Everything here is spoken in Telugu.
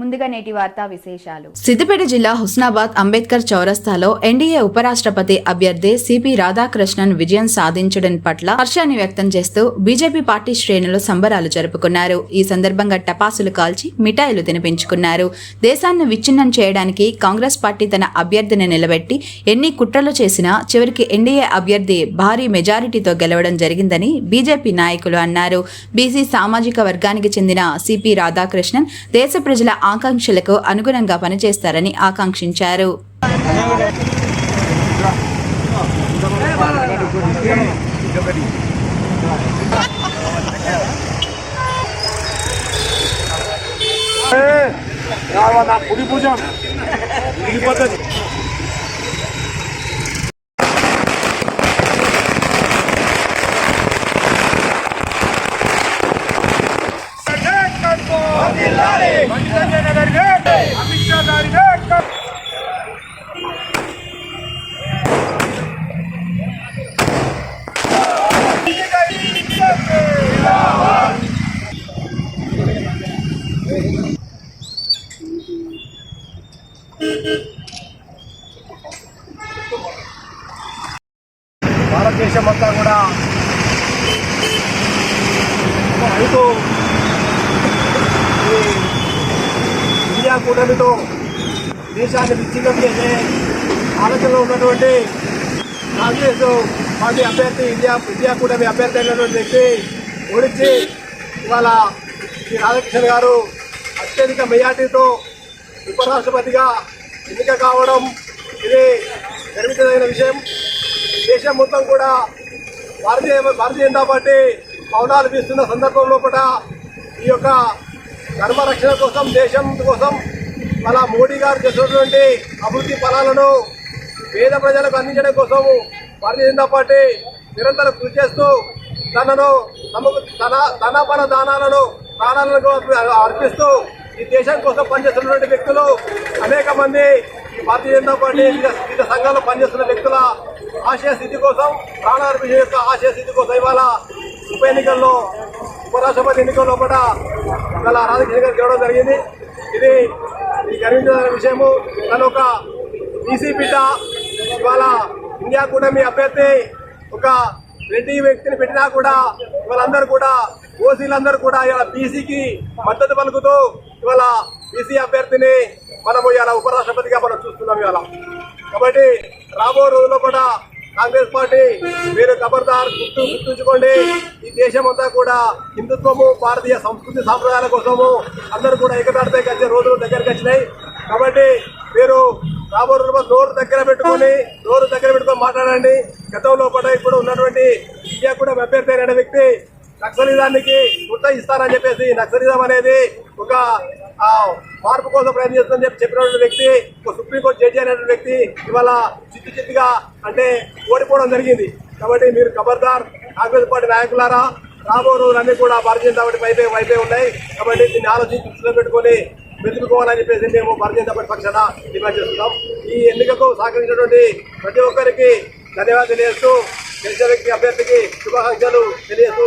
ముందుగా నేటి వార్తా విశేషాలు. సిద్దిపేట జిల్లా హుస్నాబాద్ అంబేద్కర్ చౌరస్తాలో ఎన్డీఏ ఉపరాష్ట్రపతి అభ్యర్థి సిపి రాధాకృష్ణన్ విజయం సాధించడం పట్ల హర్షాన్ని వ్యక్తం చేస్తూ బీజేపీ పార్టీ శ్రేణులు సంబరాలు జరుపుకున్నారు. ఈ సందర్భంగా టపాసులు కాల్చి మిఠాయిలు తినిపించుకున్నారు. దేశాన్ని విచ్ఛిన్నం చేయడానికి కాంగ్రెస్ పార్టీ తన అభ్యర్థిని నిలబెట్టి ఎన్ని కుట్రలు చేసినా చివరికి ఎన్డీఏ అభ్యర్థి భారీ మెజారిటీతో గెలవడం జరిగిందని బీజేపీ నాయకులు అన్నారు. బీసీ సామాజిక వర్గానికి చెందిన సిపి రాధాకృష్ణన్ దేశ ప్రజల ఆకాంక్షలకు అనుగుణంగా పనిచేస్తారని ఆకాంక్షించారు Money! కుడి అమిత్ షా గారి భారతదేశం అంతా కూడా ఒక రైతు ఇండియా కూటమితో దేశాన్ని విచ్ఛిన్నం చేసే ఆలోచనలో ఉన్నటువంటి కాంగ్రెస్ పార్టీ అభ్యర్థి ఇండియా ఇండియా కూటమి అభ్యర్థి అయినటువంటి వ్యక్తి ఓడించి ఇవాళ శ్రీ రాధాకృష్ణ గారు అత్యధిక మెజార్టీతో ఉపరాష్ట్రపతిగా ఎన్నిక కావడం ఇది గర్వించదగిన విషయం. దేశం మొత్తం కూడా భారతీయ భారతీయ జనతా పార్టీ మౌనాలు వీస్తున్న సందర్భం లోపల ఈ యొక్క ధర్మ రక్షణ కోసం దేశం కోసం మన మోడీ గారు చేసినటువంటి అభివృద్ధి ఫలాలను పేద ప్రజలకు అందించడం కోసం భారతీయ జనతా పార్టీ నిరంతరం కృషి చేస్తూ తనను తమకు తన తన పన దానాలను ప్రాణాలను అర్పిస్తూ ఈ దేశం కోసం పనిచేస్తున్నటువంటి వ్యక్తులు అనేక మంది ఈ భారతీయ జనతా పార్టీ వివిధ వివిధ సంఘాల్లో పనిచేస్తున్న వ్యక్తుల ఆశయ స్థితి కోసం ప్రాణార్పణ యొక్క ఆశయ స్థితి కోసం ఇవాళ ఉప ఎన్నికల్లో ఉపరాష్ట్రపతి ఎన్నికల్లో కూడా ఇవాళ రాధాకృష్ణ గారు గెలవడం జరిగింది. ఇది ఇది గర్వించదగిన విషయము. తను ఒక బీసీ బిడ్డ ఇవాళ ఇండియా కూడా మీ అభ్యర్థి ఒక రెడ్డి వ్యక్తిని పెట్టినా కూడా వాళ్ళందరూ కూడా ఓసీలందరూ కూడా ఇవాళ బీసీకి మద్దతు పలుకుతూ ఇవాళ బీసీ అభ్యర్థిని మనము ఇవాళ ఉపరాష్ట్రపతిగా మనం చూస్తున్నాం ఇవాళ. కాబట్టి రాబో రోజుల్లో కూడా కాంగ్రెస్ పార్టీ మీరు ఖబర్దార్ గుర్తు గుర్తుంచుకోండి. ఈ దేశం అంతా కూడా హిందుత్వము భారతీయ సంస్కృతి సాంప్రదాయాల కోసము అందరూ కూడా ఏకతాటిపైకి కలిసే రోజులు దగ్గరికి వచ్చినాయి. కాబట్టి మీరు రాబో రోజుల్లో నోరు దగ్గర పెట్టుకొని నోరు దగ్గర పెట్టుకొని మాట్లాడండి. గతంలో కూడా ఇప్పుడు ఉన్నటువంటి ఇండియా కూడా అభ్యర్థి అయిన వ్యక్తి. నక్సలిజానికి గుట్ట ఇస్తానని చెప్పేసి నక్సలిజం అనేది ఒక మార్పు కోసం ప్రయత్నిస్తుందని చెప్పి చెప్పినటువంటి వ్యక్తి ఒక సుప్రీంకోర్టు జడ్జి అయినటువంటి వ్యక్తి ఇవాళ చిత్తు చిత్తుగా అంటే ఓడిపోవడం జరిగింది. కాబట్టి మీరు ఖబర్దార్ కాంగ్రెస్ పార్టీ నాయకులారా రాబో రోజులన్నీ కూడా భారతీయ జనతా పార్టీ వైపే వైపే ఉన్నాయి. కాబట్టి దీన్ని ఆలోచించి దృష్టిలో పెట్టుకొని మెదులుకోవాలని చెప్పేసి మేము భారతీయ జనతా పార్టీ పక్షాన డిమాండ్ చేస్తున్నాం. ఈ ఎన్నికకు సహకరించినటువంటి ప్రతి ఒక్కరికి ధన్యవాదాలు తెలియజేస్తూ గెలిచిన వ్యక్తి అభ్యర్థికి శుభాకాంక్షలు తెలియజేస్తూ